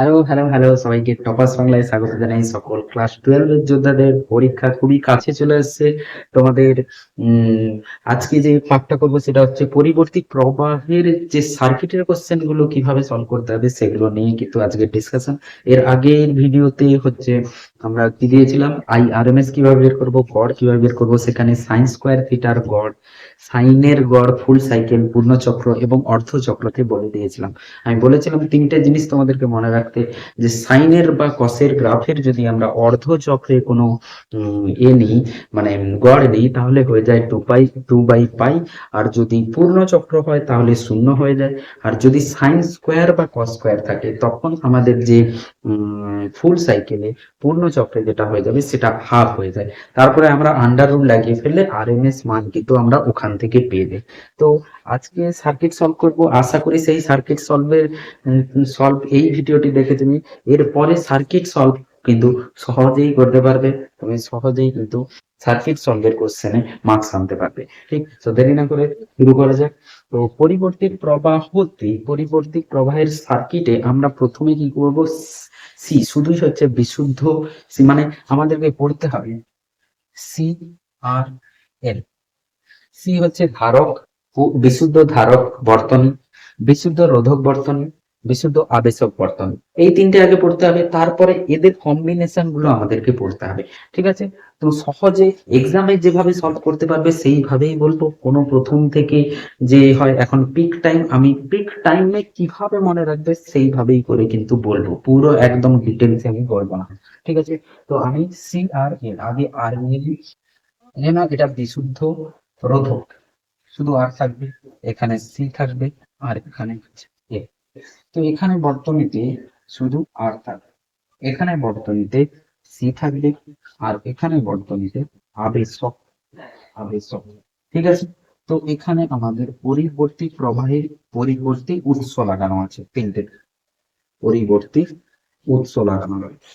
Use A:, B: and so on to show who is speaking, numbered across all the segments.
A: Hello hello hello সবাইকে toppers বাংলায় স্বাগত জানাই সকল ক্লাস টুয়েলভ এর যোদ্ধাদের। পরীক্ষা খুবই কাছে চলে আসছে। তোমাদের আজকে যে পাঠটা করব সেটা হচ্ছে পরিবর্তী প্রবাহের যে সার্কিটের কোশ্চেনগুলো কীভাবে সলভ করতে হবে সেগুলো নিয়ে কিন্তু আজকে ডিসকাশন এর আগের ভিডিওতে হচ্ছে আমরা কি দিয়েছিলাম? আই আর এম এস কীভাবে বের করব? গড় কীভাবে বের করব? সেখানে সাইন স্কোয়ার থিটার গড় সাইনের গড় ফুল সাইকেল পূর্ণচক্র এবং অর্ধচক্রকে বলে দিয়েছিলাম। আমি বলেছিলাম তিনটে জিনিস তোমাদেরকে মনে রাখতে, যে সাইনের বা কসের গ্রাফের যদি আমরা অর্ধ চক্রে কোনো এ নিই মানে গড় নিই, তাহলে হয়ে যায় two pi two by pi আর যদি পূর্ণ চক্র হয়, তাহলে শূন্য হয়ে যায়। আর যদি সাইন স্কোয়ার বা কস স্কোয়ার থাকে, তখন আমাদের যে ফুল সাইকেলে পূর্ণ চক্রে যেটা হয়ে যাবে, সেটা হাফ হয়ে যায়। তারপরে আমরা আন্ডার রুট লাগিয়ে ফেললে আর এম এস মান কিন্তু আমরা ওখান থেকে পেয়ে যাই। তো আজকে সার্কিট সলভ করব। আশা করি সেই সার্কিট সলভের সলভ এই ভিডিওটি দেখে তুমি। এরপরে সার্কিট সলভ কিন্তু সহজেই করতে পারবে। তুমি সহজেই কিন্তু সার্কিট সলভের কোশ্চেনে মার্কস আনতে পারবে। ঠিক? তো দেরি না করে শুরু করা যাক। তো পরিবর্তী প্রবাহতে পরিবর্তী প্রবাহের সার্কিটে আমরা প্রথমে কি করব? সি শুধুই হচ্ছে বিশুদ্ধ সি মানে আমাদেরকে পড়তে হবে। সি আর এল সি হচ্ছে ধারক বিশুদ্ধ ধারক বর্তনী, বিশুদ্ধ রোধক বর্তনী। বিশুদ্ধ আবেশক বর্তনী। এই তিনটে আগে পড়তে হবে, তারপরে এদের কম্বিনেশনগুলো আমাদেরকে পড়তে হবে, ঠিক আছে? তো সহজে এক্সামে যেভাবে সলভ করতে পারবে, সেইভাবেই বলব। কোনো প্রথম থেকে যে হয়, এখন পিক টাইম আমি পিক টাইমে কীভাবে মনে রাখবে, সেইভাবেই করে কিন্তু বলব। পুরো একদম ডিটেলস আমি বলব না, ঠিক আছে? তো আমি সি আর এল আগে আর না, এটা বিশুদ্ধ রোধক। শুধু আর থাকবে, এখানে সি থাকবে, আর এখানে তো এখানে বর্তনীতে শুধু আর থাকবে। এখানে বর্তনীতে সি থাকবে আর এখানে বর্তনীতে আবেশক আবেশক। ঠিক আছে? তো এখানে আমাদের পরিবর্তী প্রবাহের পরিবর্তী উৎস লাগানো আছে তিনটে। পরিবর্তী উৎস লাগানো রয়েছে।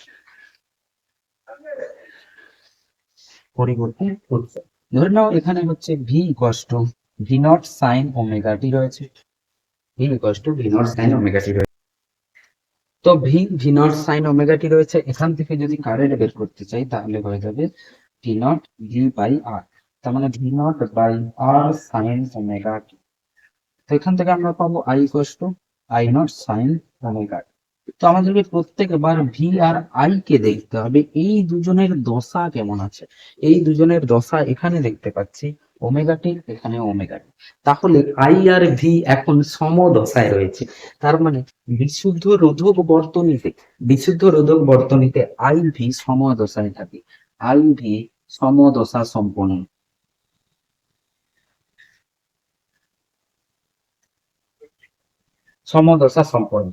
A: পরিবর্তী উৎস। ধরে নাও এখানে হচ্ছে ভি কষ্ট V naught sine omega T রয়েছে। ভি ভি ওমেগা টি রয়েছে। তো V V naught sine omega T রয়েছে। এখান থেকে যদি কারেন্ট বের করতে চাই, তাহলে হয়ে যাবে T naught V by R তার মানে V naught by R sine omega T তো এখান থেকে আমরা পাবো আই কষ্ট আই নট সাইন ওমেগা তো আমাদেরকে প্রত্যেকবার ভি আর আই কে দেখতে হবে। এই দুজনের দশা কেমন আছে? এই দুজনের দশা এখানে দেখতে পাচ্ছি। ওমেগা টি, এখানে ওমেগা টি। তাহলে আই আর ভি এখন সমদশায় রয়েছে। তার মানে বিশুদ্ধ রোধক বর্তনীতে, বিশুদ্ধ রোধক বর্তনীতে আই ভি সমদশায় থাকে। আই ভি সমদশা সম্পন্ন। সমদশা সম্পন্ন।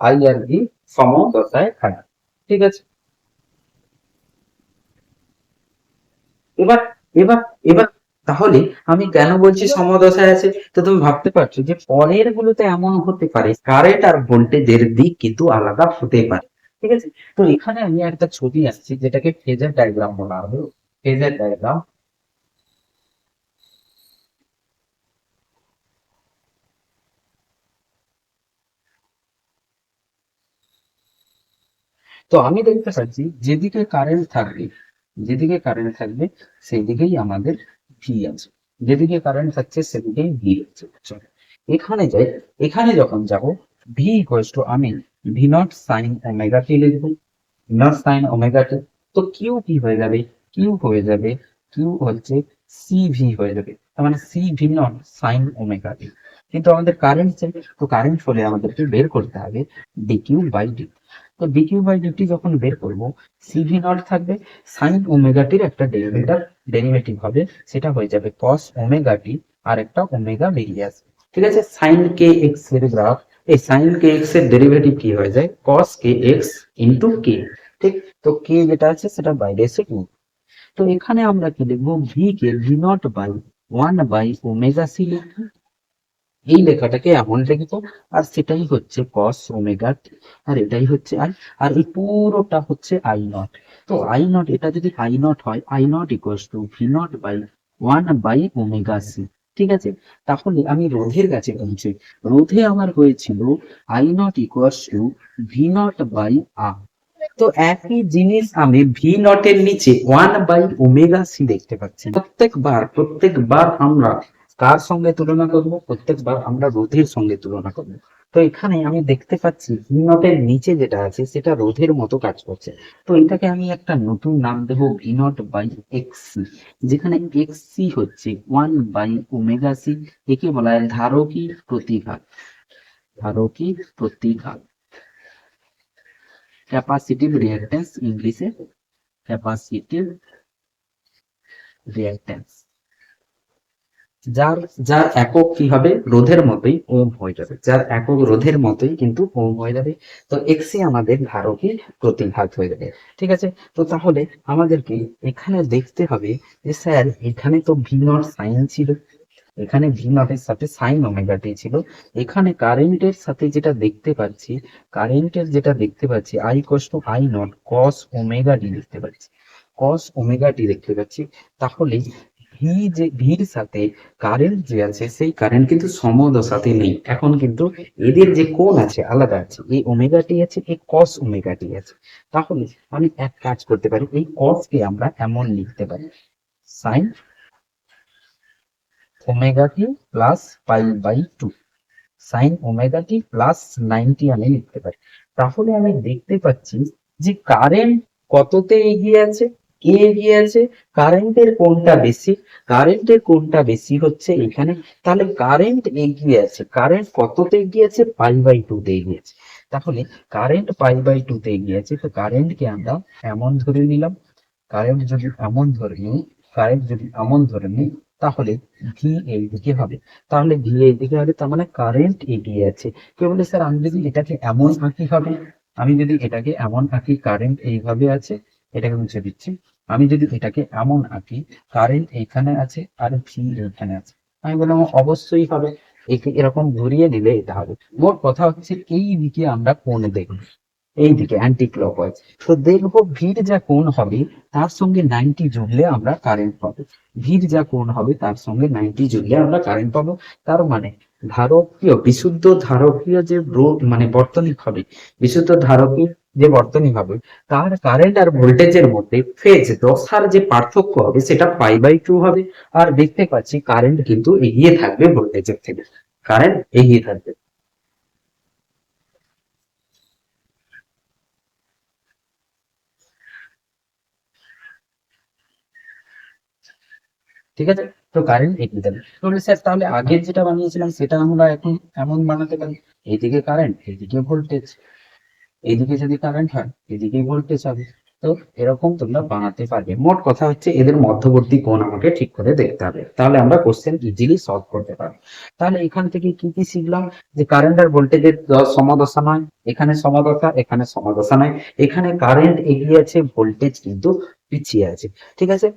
A: আই আর ভি সমদশায় থাকে। ঠিক আছে? এবার এবার এবার তাহলে আমি কেন বলছি সমদশায় আছে? তো তুমি ভাবতে পারছ যে পরের গুলোতে এমন হতে পারে কারেন্ট আর ভোল্টেজের দিক কিন্তু আলাদা হতে পারে। ঠিক আছে? তো এখানে আমি একটা ছবি আসছি যেটাকে ফেজার ডায়াগ্রাম বলা হবে। ফেজার ডায়াগ্রাম তো আমি দেখতে পাচ্ছি যেদিকে কারেন্ট থাকবে যেদিকে কারেন্ট থাকবে সেই দিকেই আমাদের ভি আছে। যেদিকে কারেন্ট থাকছে, সেদিকেই ভি আছে। এখানে যাই, এখানে যখন যাব ভি ইকুয়ালস টু আমি V naught sine omega T লিখব। নট সাইন ওমেগা টি তো কিউ কি হয়ে যাবে? কিউ হয়ে যাবে কিউ হচ্ছে সি ভি হয়ে যাবে। তার মানে C V naught sine omega T কিন্তু আমাদের কারেন্ট চাই তো কারেন্ট হলে আমাদেরকে বের করতে হবে ডি কিউ বাই ডি তো D Q by D T যখন বের করব সিভি নট থাকবে সাইন ওমেগাটির একটা ডেরিভেটিভ ডেরিভেটিভ হবে, সেটা হয়ে যাবে কস ওমেগাটি আর একটা ওমেগা বেরিয়ে আসবে ঠিক আছে? সাইন কে এক্সের গ্রাফ এই সাইন কে এক্সের ডেরিভেটিভ কি হয়ে যায়? কস কে এক্স ইন্টু কে ঠিক? তো কে যেটা আছে, সেটা বাইরে এসে টু তো এখানে আমরা কি লিখব V K V naught by one by omega C লিখব। এই লেখাটাকে এমন লিখব আর সেটাই হচ্ছে কস ওমেগা আর এটাই হচ্ছে আই আর এই পুরোটা হচ্ছে আই নট তো আই নট এটা যদি আই নট হয় I naught equals to V naught by one by omega C ঠিক আছে? তাহলে আমি রোধের কাছে পৌঁছে, রোধে আমার হয়েছিল I naught equals to V naught by R তো একই জিনিস আমি ভি নট এর নিচে ওয়ান বাই ওমেগা সি দেখতে পাচ্ছি। প্রত্যেকবার প্রত্যেকবার আমরা কার সঙ্গে তুলনা করব? প্রত্যেকবার আমরা রোধের সঙ্গে তুলনা করব। তো এখানে আমি দেখতে পাচ্ছি ভি নট নিচে যেটা আছে, সেটা রোধের মতো কাজ করছে। তো এটাকে আমি একটা নতুন নাম দেব ভি নট বাই এক্স যেখানে এক্স হচ্ছে ওয়ান বাই ওমেগা সি একে বলা হয় ধারকী প্রতিঘাত। ধারকী প্রতিঘাত। ক্যাপাসিটিভ রিঅ্যাক্ট্যান্স ইংলিশে। ক্যাপাসিটিভ রিঅ্যাক্ট্যান্স যার যার একক কি হবে? রোধের মতোই ওম হয়ে যাবে। যার একক রোধের মতোই কিন্তু ওম হয়ে যাবে। তো এক্সি আমাদের ধারকী প্রতিঘাত হয়ে যাবে। ঠিক আছে? তো তাহলে আমাদেরকে এখানে দেখতে হবে যে স্যার, এখানে তো ভি নট সাইন ছিল। এখানে ভি নটের সাথে সাইন ওমেগা টি ছিল। এখানে কারেন্টের সাথে যেটা দেখতে পাচ্ছি কারেন্টের যেটা দেখতে পাচ্ছি I cos to I naught cos omega T দেখতে পাচ্ছি। কস ওমেগা টি দেখতে পাচ্ছি। তাহলে ভি যে, ভির সাথে কারেন্ট যে আছে, সেই কারেন্ট কিন্তু সমদশাতে নেই। এখন কিন্তু এদের যে কোণ আছে, আলাদা আছে। এই ওমেগা টি আছে, এই কস ওমেগা টি আছে। তাহলে আমি এক কাজ করতে পারি, এই কস কে আমরা এমন লিখতে পারি। Sine omega T plus pi by two sine omega T plus ninety আমি লিখতে পারি। তাহলে আমি দেখতে পাচ্ছি যে কারেন্ট কততে এগিয়ে আছে? কে এগিয়ে আছে কারেন্টের কোনটা বেশি? কারেন্টের কোনটা বেশি হচ্ছে এখানে? তাহলে কারেন্ট এগিয়ে আছে কারেন্ট কততে এগিয়ে আছে পাই বাই টু তে এগিয়ে আছে তাহলে কারেন্ট পাই বাই টু তে এগিয়ে আছে তো কারেন্টকে আমরা এমন ধরে নিলাম। কারেন্ট যদি এমন ধরে নিই কারেন্ট যদি এমন ধরে নিই, তাহলে ভি এই দিকে হবে। তাহলে ভি এই দিকে হবে, তার মানে কারেন্ট এগিয়ে আছে কেউ বলে, স্যার, আমি যদি এটাকে এমন আঁকি, হবে? আমি যদি এটাকে এমন আঁকি কারেন্ট এইভাবে আছে, এটাকে মুছে দিচ্ছি। আমি যদি এটাকে এমন আঁকি কারেন্ট এইখানে আছে আর ভি এইখানে আছে। আমি বললাম অবশ্যই হবে। এরকম ঘুরিয়ে দিলে এটা হবে মোট কথা হচ্ছে এই দিকে আমরা কোণ দেখব। এই দিকে অ্যান্টি ক্লকওয়াইজ তো দেখব ভিড় যা কোণ হবে, তার সঙ্গে নাইনটি জুড়লে আমরা কারেন্ট পাবো। ভিড় যা কোণ হবে, তার সঙ্গে নাইনটি জুড়লে আমরা কারেন্ট পাবো। তার মানে ধারকীয়, বিশুদ্ধ ধারকীয় যে মানে বর্তনী হবে, বিশুদ্ধ ধারকীয় যে বর্তনী হবে, তার কারেন্ট আর ভোল্টেজের মধ্যে ফেজ দশার যে পার্থক্য হবে, সেটা পাই বাই টু হবে। আর দেখতে পাচ্ছি কারেন্ট কিন্তু এগিয়ে থাকবে ভোল্টেজের থেকে। কারেন্ট এগিয়ে থাকবে। ঠিক আছে? তো কারেন্ট এগিয়ে যাবে। তাহলে স্যার তাহলে আগের যেটা বানিয়েছিলাম, সেটা আমরা এখন এমন বানাতে পারি। এইদিকে কারেন্ট এইদিকে ভোল্টেজ এইদিকে যদি কারেন্ট হয় এদিকে ভোল্টেজ হবে। তো এরকম তোমরা বানাতে পারবে। মোট কথা হচ্ছে এদের মধ্যবর্তী কোণ আমাকে ঠিক করে দেখতে হবে। তাহলে আমরা কোশ্চেন ইজিলি সলভ করতে পারব। তাহলে এখান থেকে কি কি শিখলাম? যে কারেন্ট আর ভোল্টেজের সমাদশা নয়। এখানে সমাদশা এখানে সমাদশা নয়। এখানে কারেন্ট এগিয়ে আছে ভোল্টেজ কিন্তু পিছিয়ে আছে। ঠিক আছে?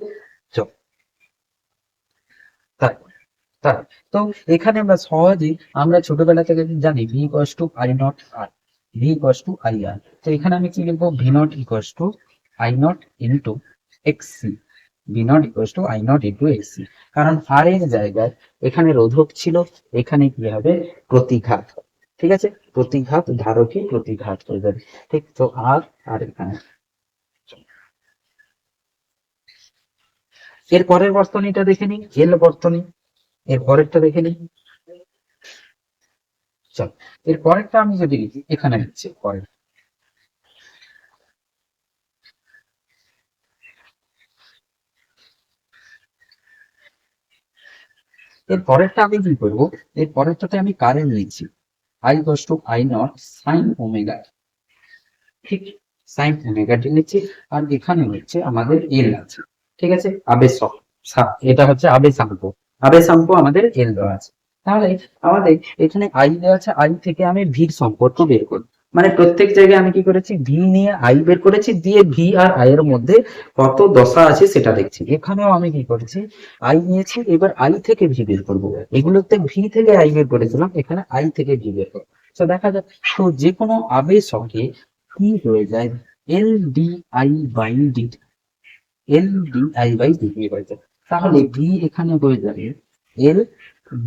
A: তো এখানে আমরা সহজেই আমরা ছোটবেলা থেকে জানি V equals to I naught R V equals to I R তো এখানে আমি কি লিখব? V naught equals to I naught into X C V naught equals to I naught into X C কারণ আর এর জায়গায় এখানে রোধক ছিল, এখানে কি হবে? প্রতিঘাত। ঠিক আছে? প্রতিঘাত ধারকই প্রতিঘাত হয়ে যাবে ঠিক? তো আর আর এখানে। এর পরের বর্তনীটা দেখে নিই। এল বর্তনী। এর পরেরটা দেখে নিই। চল। এর পরেরটা আমি যদি লিখি, এখানে লিখছি পরের। এর পরেরটা আমি কি করব? এর পরেরটাতে আমি কারেন্ট নিচ্ছি I cos to I naught sine omega ঠিক সাইন ওমেগা টি লিখছি। আর এখানে হচ্ছে আমাদের এল আছে। ঠিক আছে? আবেশ এটা হচ্ছে আবেশাঙ্ক আবেশাঙ্ক আমাদের এল দেওয়া আছে। তাহলে আমাদের এখানে আই দেওয়া আছে, আই থেকে আমি ভির সম্পর্ক বের করব। মানে প্রত্যেক জায়গায় আমি কি করেছি? ভি নিয়ে আই বের করেছি, দিয়ে ভি আর আই এর মধ্যে কত দশা আছে সেটা দেখছি। এখানেও আমি কি করেছি? আই নিয়েছি, এবার আই থেকে ভি বের করব। এগুলোতে ভি থেকে আই বের করেছিলাম, এখানে আই থেকে ভি বের করব। তো দেখা যাক, তো যে কোনো আবেশকে কি হয়ে যায়? L D I by D L D I by degree হয়ে যায়। তাহলে ভি এখানে হয়ে যাবে L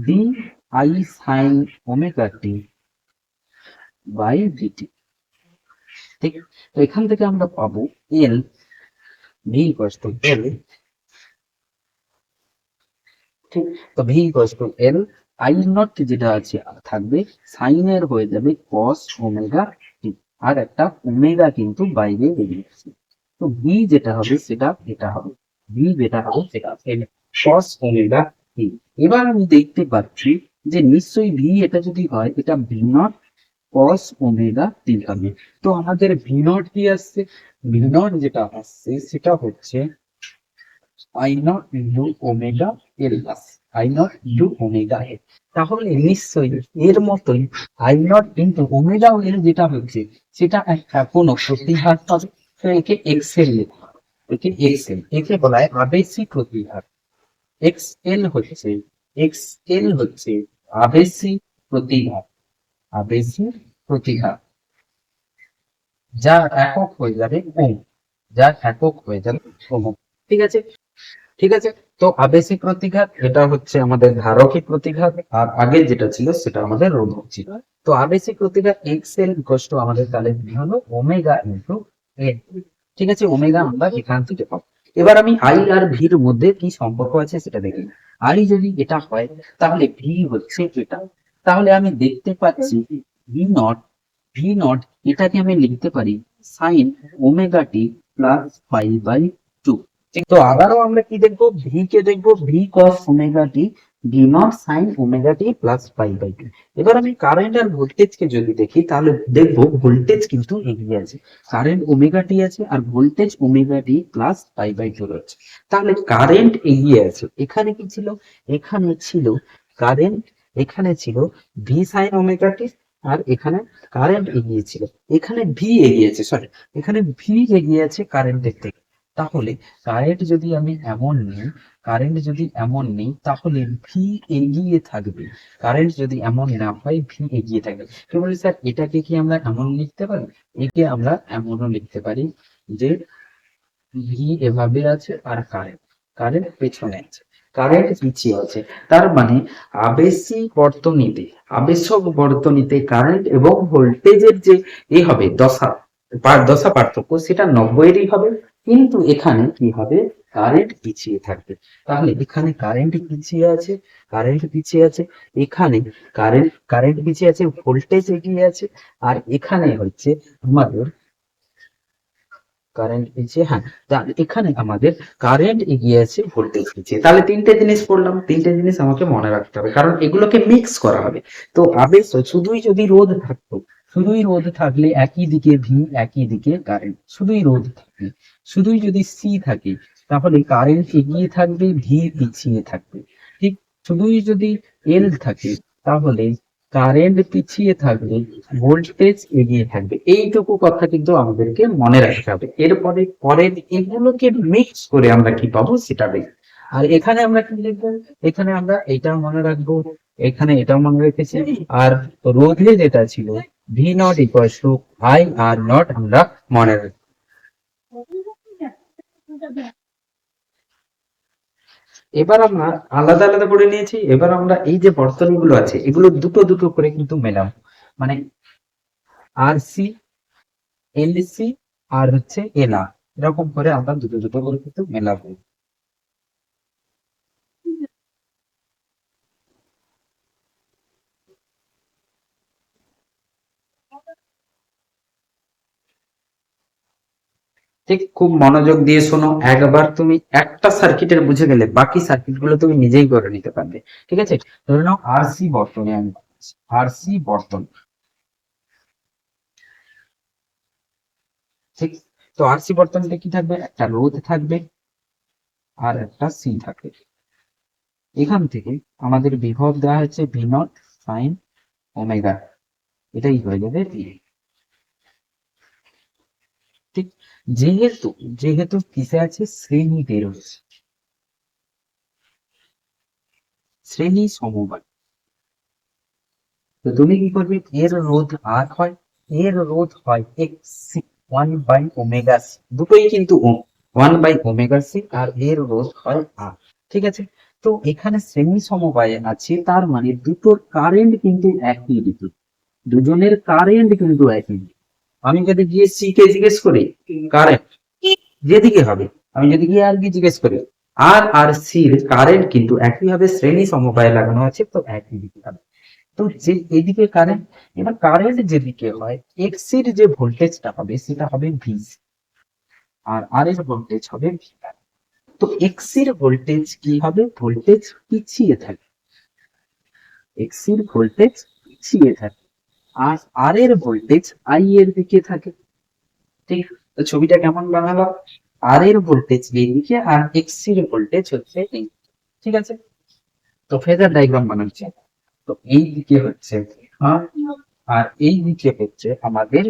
A: D I sine omega T by D T ঠিক? তো এখান থেকে আমরা পাবো L V equals to L তো V equals to L I naught যেটা আছে, থাকবে সাইনের হয়ে যাবে কস ওমেগা টি আর একটা ওমেগা কিন্তু বাইরে বেরিয়েছে তো ভি যেটা হবে সেটা এটা হবে ভি যেটা হবে সেটা কস ওমেগা এবার আমি দেখতে পাচ্ছি যে নিশ্চয়ই ভি এটা যদি হয়, এটা V naught cos omega T হবে। তো আমাদের ভি নট কি আসছে? ভি নট যেটা আসছে সেটা হচ্ছে I naught into omega L plus I naught into omega L তাহলে নিশ্চয়ই এর মতোই I naught into omega L যেটা হচ্ছে, সেটা একটা কোনো প্রতিহার পাবে। একে এক্সেল। একে এক্সেল একে বলা হয় আবেশিক প্রতিহার। এক্স এল হচ্ছে এক্স এল হচ্ছে আবেশিক প্রতিঘাত। আবেশিক প্রতিঘাত। যা একক হয়ে যাবে ওম যার একক হয়ে যাবে ওম ঠিক আছে? ঠিক আছে? তো আবেশিক প্রতিঘাত, এটা হচ্ছে আমাদের ধারকিক প্রতিঘাত। আর আগে যেটা ছিল, সেটা আমাদের রোধক ছিল। তো আবেশিক প্রতিঘাত এক্স এল আমাদের তাহলে হলো? ওমেগা ইন্টু এন ঠিক আছে? ওমেগা আমরা এখান থেকে পাবো। এবার আমি আই আর ভির মধ্যে কি সম্পর্ক আছে সেটা দেখি। আই যদি এটা হয়, তাহলে ভি হচ্ছে এটা। তাহলে আমি দেখতে পাচ্ছি ভি নট ভি নট এটাকে আমি লিখতে পারি sine omega T plus five by two তো আবারও আমরা কি দেখব? ভি কে দেখব? V cos omega T V naught sine omega T plus five by two এবার আমি কারেন্ট আর ভোল্টেজ কে যদি দেখি, তাহলে দেখব ভোল্টেজ কিন্তু এগিয়ে আছে। কারেন্ট ওমেগা টি আছে আর voltage omega T plus five by two রয়েছে। তাহলে কারেন্ট এগিয়ে আছে। এখানে কি ছিল? এখানে ছিল কারেন্ট এখানে ছিল ভি সাইন ওমেগা টি আর এখানে কারেন্ট এগিয়ে ছিল। এখানে ভি এগিয়েছে সরি এখানে ভি এগিয়ে আছে কারেন্টের থেকে। তাহলে কারেন্ট যদি আমি এমন নিই কারেন্ট যদি এমন নিই, তাহলে ভি এগিয়ে থাকবে। কারেন্ট যদি এমন না হয় ভি এগিয়ে থাকবে। কি বলি স্যার এটাকে কি আমরা এমন লিখতে পারি? একে আমরা এমনও লিখতে পারি যে ভি এভাবে আছে আর কারেন্ট কারেন্ট পেছনে আছে। কারেন্ট পিছিয়ে আছে। তার মানে আবেশিক বর্তনীতে, আবেশক বর্তনীতে কারেন্ট এবং ভোল্টেজের যে এ হবে, দশা দশা পার্থক্য, সেটা নব্বইয়েরই হবে। কিন্তু এখানে কি হবে কারেন্ট পিছিয়ে থাকবে? তাহলে এখানে কারেন্ট পিছিয়ে আছে কারেন্ট পিছিয়ে আছে, এখানে কারেন্ট কারেন্ট পিছিয়ে আছে ভোল্টেজ এগিয়ে আছে, আর এখানে হচ্ছে আমাদের কারেন্ট পিছিয়ে হ্যাঁ এখানে আমাদের কারেন্ট এগিয়ে আছে ভোল্টেজ পিছিয়ে। তাহলে তিনটে জিনিস পড়লাম, তিনটে জিনিস আমাকে মনে রাখতে হবে, কারণ এগুলোকে মিক্স করা হবে। তো আবেশ, শুধুই যদি রোধ থাকতো শুধুই রোধ থাকলে একই দিকে ভি একই দিকে কারেন্ট শুধুই রোধ থাকবে শুধুই যদি সি থাকে, তাহলে কারেন্ট এগিয়ে থাকবে ভি পিছিয়ে থাকবে। ঠিক শুধুই যদি এল থাকে, তাহলে কারেন্ট পিছিয়ে থাকবে ভোল্টেজ এগিয়ে থাকবে। এইটুকু কথা কিন্তু আমাদেরকে মনে রাখতে হবে। এরপরে পরের এগুলোকে মিক্স করে আমরা কি পাবো সেটা দেখব। আর এখানে আমরা কি লিখব? এখানে আমরা এটা মনে রাখব, এখানে এটাও মনে রেখেছি। আর রোধে যেটা ছিল V naught equal to I R naught আমরা মনে রাখব এবার আমরা আলাদা আলাদা করে নিয়েছি, এবার আমরা এই যে বর্তনীগুলো আছে, এগুলো দুটো দুটো করে কিন্তু মেলাম। মানে আর সি এল সি আর হচ্ছে এল এরকম করে আমরা দুটো দুটো করে কিন্তু মেলাবো। ঠিক, খুব মনোযোগ দিয়ে শোনো। একবার তুমি একটা সার্কিটের বুঝে গেলে বাকি সার্কিটগুলো তুমি নিজেই করে নিতে পারবে। ঠিক আছে? ধরে নাও আর সি বর্তনী আমি আর সি বর্তনী। ঠিক, তো আর সি বর্তনীতে কি থাকবে? একটা রোধ থাকবে আর একটা সি থাকবে। এখান থেকে আমাদের বিভব দেওয়া হচ্ছে ভি নট সাইন ওমেগা এটাই হয়ে যাবে ভি ঠিক? যেহেতু যেহেতু কিসে আছে? শ্রেণীতে রয়েছে শ্রেণি সমবায়। তো তুমি কি করবে? এর রোধ আর হয়? এর রোধ হয় X one by omega C দুটোই কিন্তু ওয়ান বাই ওমেগা সি আর এর রোধ হয় আর ঠিক আছে? তো এখানে শ্রেণি সমবায়ে আছে, তার মানে দুটোর কারেন্ট কিন্তু একই দিকে। দুজনের কারেন্ট কিন্তু একই দিকে। আমি যদি গিয়ে সি কে জিজ্ঞেস করি কারেন্ট যেদিকে হবে আমি যদি গিয়ে আর কি জিজ্ঞেস করি আর আর সির কারেন্ট কিন্তু একই ভাবে শ্রেণি সমবায়ে লাগানো আছে তো একই দিকে হবে। তো যে এদিকে কারেন্ট এবার কারেন্ট যেদিকে হয় এক্সের যে ভোল্টেজটা হবে সেটা হবে ভি আর আর এর ভোল্টেজ হবে ভি তো এক্সের ভোল্টেজ কি হবে? ভোল্টেজ পিছিয়ে থাকে। এক্সের ভোল্টেজ পিছিয়ে থাকে। আর আর এর ভোল্টেজ আই এর দিকে থাকে। ঠিক? তো ছবিটা কেমন বানালো? আর এর ভোল্টেজ এইদিকে আর এক্সের ভোল্টেজ হচ্ছে এই ঠিক আছে? তো ফেজার ডায়াগ্রাম বানাচ্ছি। তো এই দিকে হচ্ছে আর এই দিকে হচ্ছে আমাদের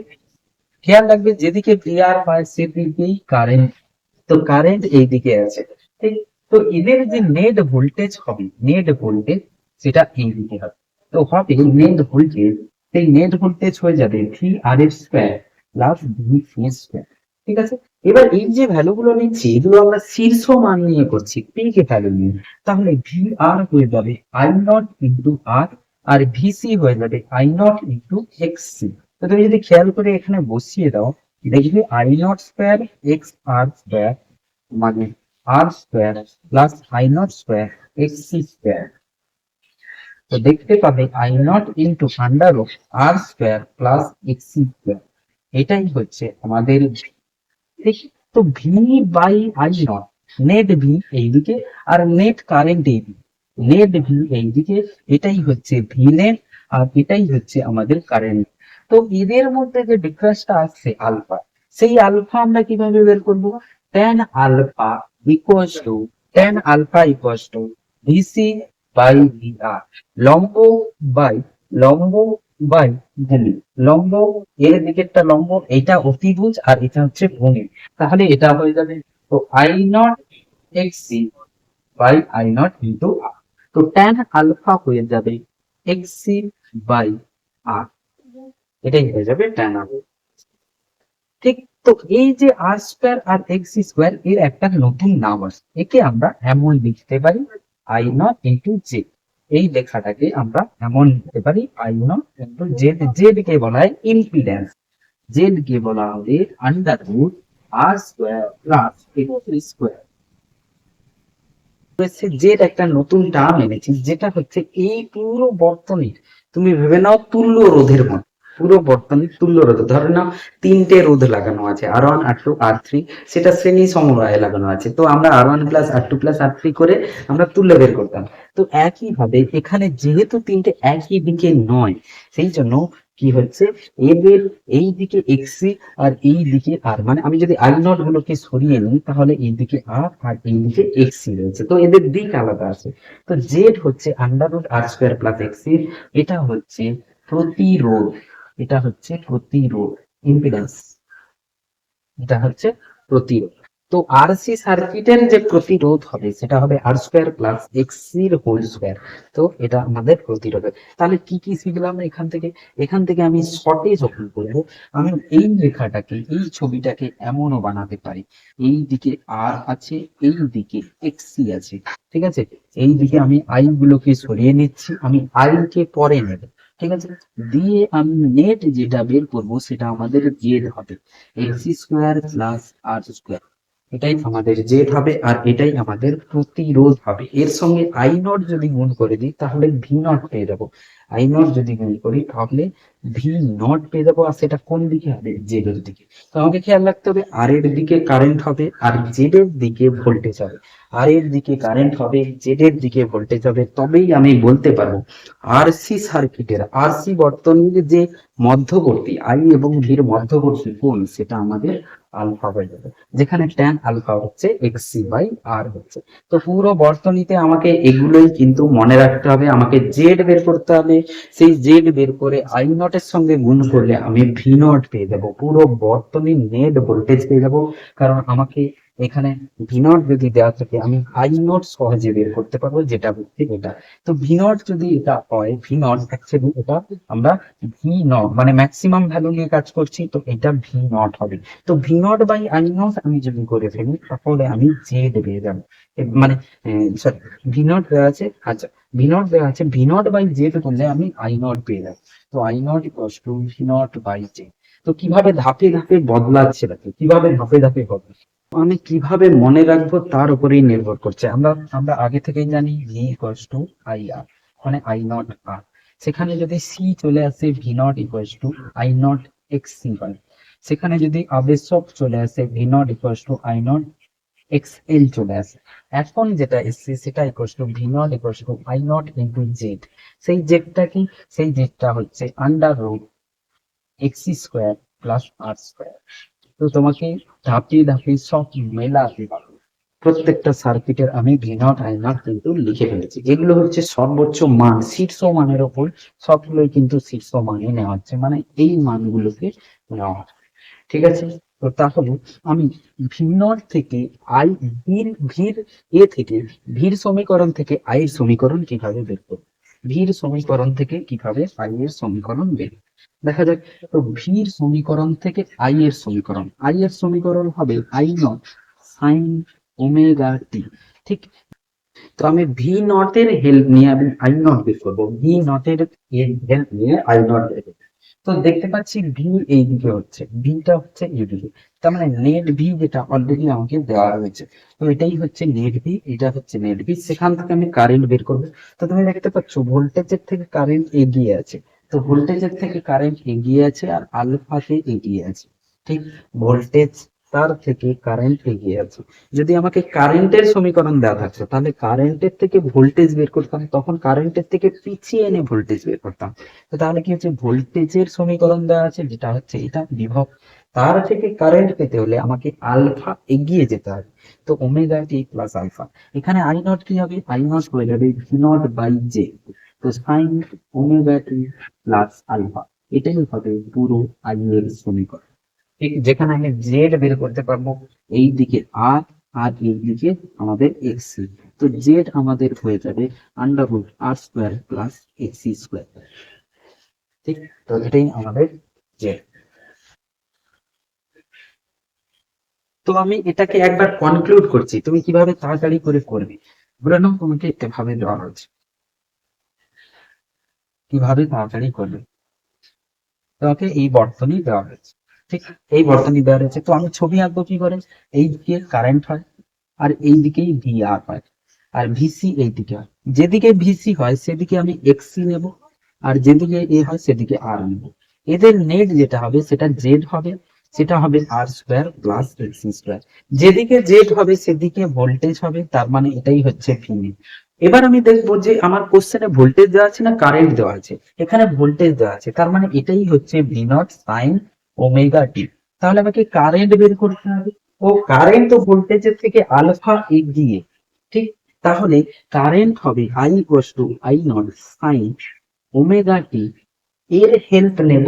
A: খেয়াল রাখবে যেদিকে ভিআর হয় সেদিকেই কারেন্ট তো কারেন্ট এই দিকে আছে। ঠিক? তো এদের যে নেট ভোল্টেজ হবে নেট ভোল্টেজ সেটা এই দিকে হবে। তো হবে নেট ভোল্টেজ সেই নেট ভোল্টেজ হয়ে যাবে ভি আর এর স্কোয়ার প্লাস ভি ফি স্কোয়ার ঠিক আছে? এবার এই যে ভ্যালু গুলো নিচ্ছি, এগুলো আমরা শীর্ষ মান নিয়ে করছি পিক ভ্যালু নিয়ে। তাহলে ভি আর হয়ে যাবে আই নট ইন্টু আর আর ভি সি হয়ে যাবে I naught into X C তো তুমি যদি খেয়াল করে এখানে বসিয়ে দাও, দেখবে I naught square X R square মানে R square plus I naught square X C square তো দেখতে পাবে I naught into under of R square plus X square এটাই হচ্ছে আমাদের তো V by I naught net V এইদিকে আর নেট কারেন্ট এইদিকে নেট ভি এইদিকে এটাই হচ্ছে ভি নেট আর এটাই হচ্ছে আমাদের কারেন্ট তো এদের মধ্যে যে ডিফারেন্সটা আসছে আলফা সেই আলফা আমরা কীভাবে বের করব? tan alpha equals to tan alpha equals to V C by V R লম্ব বাই লম্ব বাই ভূমি। লম্ব, এর দিকেরটা লম্ব, এটা অতিভুজ আর এটা হচ্ছে ভূমি। তাহলে এটা হয়ে যাবে তো I naught X C by I naught into R. তো tan আলফা হয়ে যাবে এক্স সি বাই আর। এটাই হয়ে যাবে tan আলফা। ঠিক তো এই যে আর স্কোয়ার আর এক্স স্কোয়ার, এর একটা নতুন নাম আছে। একে আমরা এমন লিখতে পারি। আই নট ইন্টু জে এই লেখাটাকে আমরা এমন লিখতে পারি I naught into Z Z কে বলা হয় ইম্পিডেন্স জেড কে বলা হবে under root R square plus X square Z একটা নতুন টার্ম এনেছি, যেটা হচ্ছে এই পুরো বর্তনীর। তুমি ভেবে নাও তুল্য রোধের মতো। পুরো বর্তনীর তুল্য রোধ। ধরে নাও, তিনটে রোধ লাগানো আছে R one R two R three সেটা শ্রেণি সমবায়ে লাগানো আছে। তো আমরা R one plus R two plus R three করে আমরা তুল্য বের করতাম। তো একই ভাবে এখানে যেহেতু তিনটে একই দিকে নয়, সেই জন্য কি হচ্ছে? এদের এই দিকে এক্সি আর এই দিকে আর মানে আমি যদি আই নট গুলোকে সরিয়ে নিই, তাহলে এই দিকে আর আর এই দিকে এক্সি রয়েছে। তো এদের দিক আলাদা আছে। তো জেড হচ্ছে under root R square plus এক্সি এটা হচ্ছে প্রতিরোধ। এটা হচ্ছে প্রতিরোধ ইম্পিডেন্স এটা হচ্ছে প্রতিরোধ। তো আরসি সার্কিটের যে প্রতিরোধ হবে, সেটা হবে আর স্কোয়ার প্লাস এক্সির হোল স্কোয়ার তো এটা আমাদের প্রতিরোধ। তাহলে কি কি শিখলাম এখান থেকে? এখান থেকে আমি শর্টে যখন করব। আমি এই রেখাটাকে, এই ছবিটাকে এমনও বানাতে পারি। এই দিকে আর আছে, এই দিকে এক্সি আছে। ঠিক আছে? এই দিকে আমি আই গুলোকে সরিয়ে নিচ্ছি। আমি আই কে পরে নেব। ঠিক আছে? দিয়ে আমি নেট যেটা বের করব সেটা আমাদের জেড হবে। X square plus R square এটাই আমাদের জেড হবে আর এটাই আমাদের প্রতিরোধ হবে। এর সঙ্গে আই নট যদি গুণ করে দিই, তাহলে ভি নট পেয়ে যাব। আই নট যদি গুণ করি, তাহলে ভি নট পেয়ে যাব। আর সেটা কোন দিকে হবে? জেড এর দিকে। তো আমাকে খেয়াল রাখতে হবে আর এর দিকে কারেন্ট হবে আর জেড এর দিকে ভোল্টেজ হবে। আর এর দিকে কারেন্ট হবে জেড এর দিকে ভোল্টেজ হবে। তবেই আমি বলতে পারব আরসি সার্কিটের আরসি বর্তনীর যে মধ্যবর্তী আই এবং ভির মধ্যবর্তী কোণ, সেটা আমাদের আলফা হয়ে যাবে। যেখানে ট্যান আলফা হচ্ছে এক্স সি বাই আর হচ্ছে। তো পুরো বর্তনীতে আমাকে এগুলোই কিন্তু মনে রাখতে হবে, আমাকে জেড বের করতে হবে। সেই জেড বের করে আই নট এর সঙ্গে গুণ করলে আমি ভি নট পেয়ে যাব। পুরো বর্তনী নেট ভোল্টেজ পেয়ে যাব। কারণ আমাকে এখানে ভি নট যদি দেওয়া থাকে, আমি আই নট সহজে বের করতে পারব, যেটা হচ্ছে এটা। তো ভি নট যদি এটা হয় ভি নট অ্যাকচুয়ালি এটা আমরা ভি নট মানে ম্যাক্সিমাম ভ্যালু নিয়ে কাজ করছি, তো এটা ভি নট হবে। তো V naught by I naught আমি যদি করে ফেলি, তাহলে আমি জেড পেয়ে যাব। মানে সরি ভি নট দেওয়া আছে আচ্ছা ভি নট দেওয়া আছে ভি নট বাই জেড করলে আমি আই নট পেয়ে যাব। তো I naught equals to V naught by Z তো কীভাবে ধাপে ধাপে বদলাচ্ছে কীভাবে ধাপে ধাপে বদলাচ্ছে? আমি কীভাবে মনে রাখব তার উপরেই নির্ভর করছে। আমরা আমরা আগে থেকেই জানি V equals to I R মানে আই নট আর সেখানে যদি সি চলে আসে V naught equals to I naught X C হয় সেখানে যদি আবেশক চলে আসে V naught equals to I naught X L চলে আসে। এখন যেটা এসছে, সেটা equals to V naught equals to I naught into Z সেই জেডটা কি? সেই জেডটা হচ্ছে under root X square plus R square তো তোমাকে ধাপিয়ে ধাপিয়ে সব পারব প্রত্যেকটা সার্কিটের আমি ভি নট আই নট কিন্তু লিখে ফেলেছি। এগুলো হচ্ছে সর্বোচ্চ মান, শীর্ষ মানের ওপর সবগুলোই কিন্তু শীর্ষ মানে নেওয়া হচ্ছে। মানে এই মানগুলোকে নেওয়া হচ্ছে। ঠিক আছে? তো তাহলে আমি ভি নট থেকে আই, ভির ভির, এ থেকে, ভির সমীকরণ থেকে আই এর সমীকরণ কীভাবে বের করব? ভির সমীকরণ থেকে কীভাবে আই এর সমীকরণ বের করব? দেখা যাক, তো ভির সমীকরণ থেকে আই এর সমীকরণ। আই এর সমীকরণ হবে I naught sine omega T ঠিক? তো আমি ভি নট এর হেল্প নিয়ে আমি আই নট বের করব। ভি নটের হেল্প নিয়ে আই নট বের তো দেখতে পাচ্ছি ভি এই দিকে হচ্ছে ভিটা হচ্ছে এইদিকে তার মানে নেট ভি যেটা অলরেডি আমাকে দেওয়া রয়েছে। তো এটাই হচ্ছে নেট ভি এটা হচ্ছে নেট ভি সেখান থেকে আমি কারেন্ট বের করব। তো তুমি দেখতে পাচ্ছ ভোল্টেজের থেকে কারেন্ট এগিয়ে আছে। তো ভোল্টেজের থেকে কারেন্ট এগিয়ে আছে আর আলফাতে এগিয়ে আছে। ঠিক ভোল্টেজ তার থেকে কারেন্ট এগিয়ে আছে। যদি আমাকে কারেন্টের সমীকরণ দেওয়া থাকতো, তাহলে কারেন্টের থেকে ভোল্টেজ বের করতাম, তখন কারেন্টের থেকে পিছিয়ে এনে ভোল্টেজ বের করতাম। তো তাহলে কি হচ্ছে? ভোল্টেজের সমীকরণ দেওয়া আছে, যেটা হচ্ছে এটা বিভব। তার থেকে কারেন্ট পেতে হলে আমাকে আলফা এগিয়ে যেতে হবে। তো ওমেগা টি প্লাস আলফা এখানে আই নট কি হবে? আই নট হয়ে যাবে ভি নট বাই জে তো sine omega T plus alpha এটাই হবে পুরো আই এর সমীকরণ। ঠিক যেখানে আমি জেড বের করতে পারব, এই দিকে আর আর এই দিকে আমাদের এক্স তো জেড আমাদের হয়ে যাবে under root R square plus X square ঠিক, তো এটাই আমাদের জেড তো আমি এটাকে একবার কনক্লুড করছি। তুমি কীভাবে তাড়াতাড়ি করে করবে? বলে নাও তোমাকে এভাবে দেওয়া হচ্ছে কীভাবে তাড়াতাড়ি করবে? তোমাকে এই বর্তনী দেওয়া হয়েছে। ঠিক এই বর্তনী দেওয়া রয়েছে। তো আমি ছবি আঁকবো কি করে? এই দিকে কারেন্ট হয় আর এই দিকেই ভি আর হয়। আর ভিসি এই দিকে হয়। যেদিকে ভিসি হয়, সেদিকে আমি এক্সি নেব আর যেদিকে এ হয়, সেদিকে আর নেব। এদের নেট যেটা হবে, সেটা জেড হবে। সেটা হবে R square plus X square যেদিকে জেড হবে, সেদিকে ভোল্টেজ হবে। তার মানে এটাই হচ্ছে ভি এবার আমি দেখব যে আমার কোশ্চেনে ভোল্টেজ দেওয়া আছে না কারেন্ট দেওয়া আছে। এখানে ভোল্টেজ দেওয়া আছে, তার মানে এটাই হচ্ছে V naught sine omega T তাহলে আমাকে কারেন্ট বের করতে হবে। ও কারেন্ট তো ভোল্টেজের থেকে আলফা এগিয়ে ঠিক? তাহলে কারেন্ট হবে I equal to I naught sine omega T এর হেল্প নেব।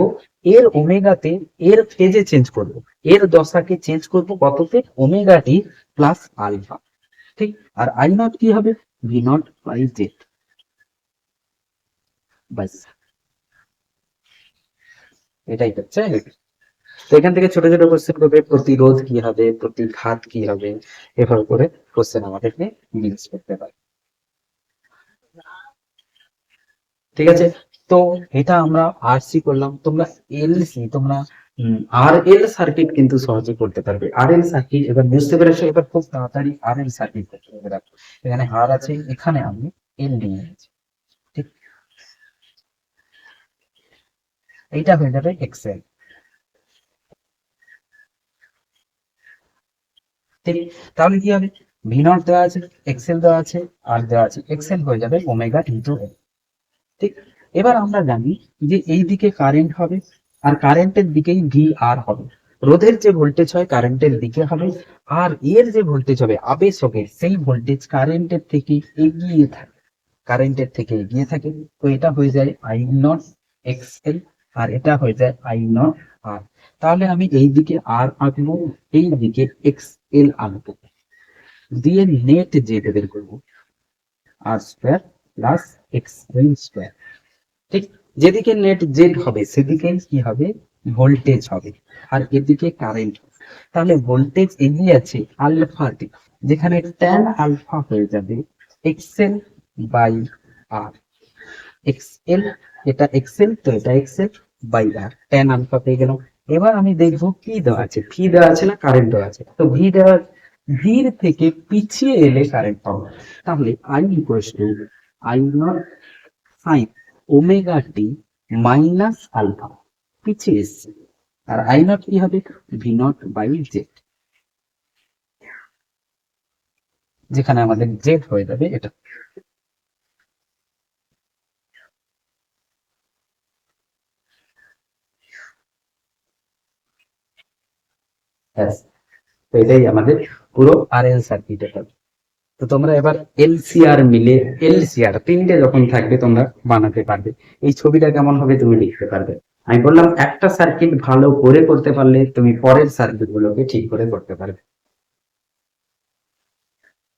A: এর ওমেগাতে এর ফেজে চেঞ্জ করব। এর দশাকে চেঞ্জ করব কততে? ওমেগা টি প্লাস আলফা ঠিক? আর আই নট কি হবে? ভি নট বাই জেড এটাই হচ্ছে তো এখান থেকে ছোট ছোট কোশ্চেন করবে, প্রতিরোধ কি হবে, প্রতিঘাত কি হবে, এভাবে করে কোশ্চেন আমাদেরকে মিক্স করতে পারে ঠিক আছে? তো এটা আমরা আরসি করলাম। তোমরা এলসি তোমরা আর এল সার্কিট কিন্তু সহজে করতে পারবে। আর এল সার্কিট এবার বুঝতে পেরেছ এবার খুব তাড়াতাড়ি আর এল সার্কিট করতে এখানে আর আছে, এখানে আমি এল নিয়ে নিয়েছি ঠিক? এইটা হয়ে যাবে এক্সেল ঠিক? তাহলে কি হবে? ভি নট দেওয়া আছে এক্সেল দেওয়া আছে আর দেওয়া আছে। এক্সেল হয়ে যাবে ওমেগা ইন্টু এল ঠিক? এবার আমরা জানি যে এই দিকে কারেন্ট হবে আর কারেন্টের দিকেই ভি আর হবে। রোধের যে ভোল্টেজ হয় কারেন্টের দিকে হবে, আর এর যে ভোল্টেজ হবে আবেশকের সেই ভোল্টেজ কারেন্টের থেকে এগিয়ে থাকে। কারেন্টের থেকে এগিয়ে থাকে। তো এটা হয়ে যায় আই নট এক্স এল আর এটা হয়ে যায় আই নট আর তাহলে আমি এই দিকে আর আঁকবো, এই দিকে এক্স এল আঁকবো। দিয়ে নেট জেড বের করব। R square plus X L square ঠিক? যেদিকে নেট জেড হবে, সেদিকে কি হবে? ভোল্টেজ হবে। আর এদিকে কারেন্ট তাহলে ভোল্টেজ এগিয়ে আছে আলফা দিক যেখানে ট্যান আলফা হয়ে যাবে X L by R X L এটা এক্সেল তো এটা X L by R tan alpha পেয়ে গেলাম। এবার আমি দেখব কি দেওয়া আছে। ভি দেওয়া আছে না কারেন্ট দেওয়া আছে? তো ভি দেওয়া ভির থেকে পিছিয়ে এলে কারেন্ট পাবো। তাহলে I equal to I naught sine omega T minus alpha পিছিয়ে এসছে আর আই নট কি হবে? ভি নট বাই জেড যেখানে আমাদের জেড হয়ে যাবে এটা। এটাই আমাদের পুরো আর এল সার্কিটের হবে তো তোমরা এবার এলসিআর মিলে এলসিআর তিনটে যখন থাকবে তোমরা বানাতে পারবে। এই ছবিটা কেমন হবে তুমি লিখতে পারবে। আমি বললাম, একটা সার্কিট ভালো করে করতে পারলে তুমি পরের সার্কিট গুলোকে ঠিক করে করতে পারবে।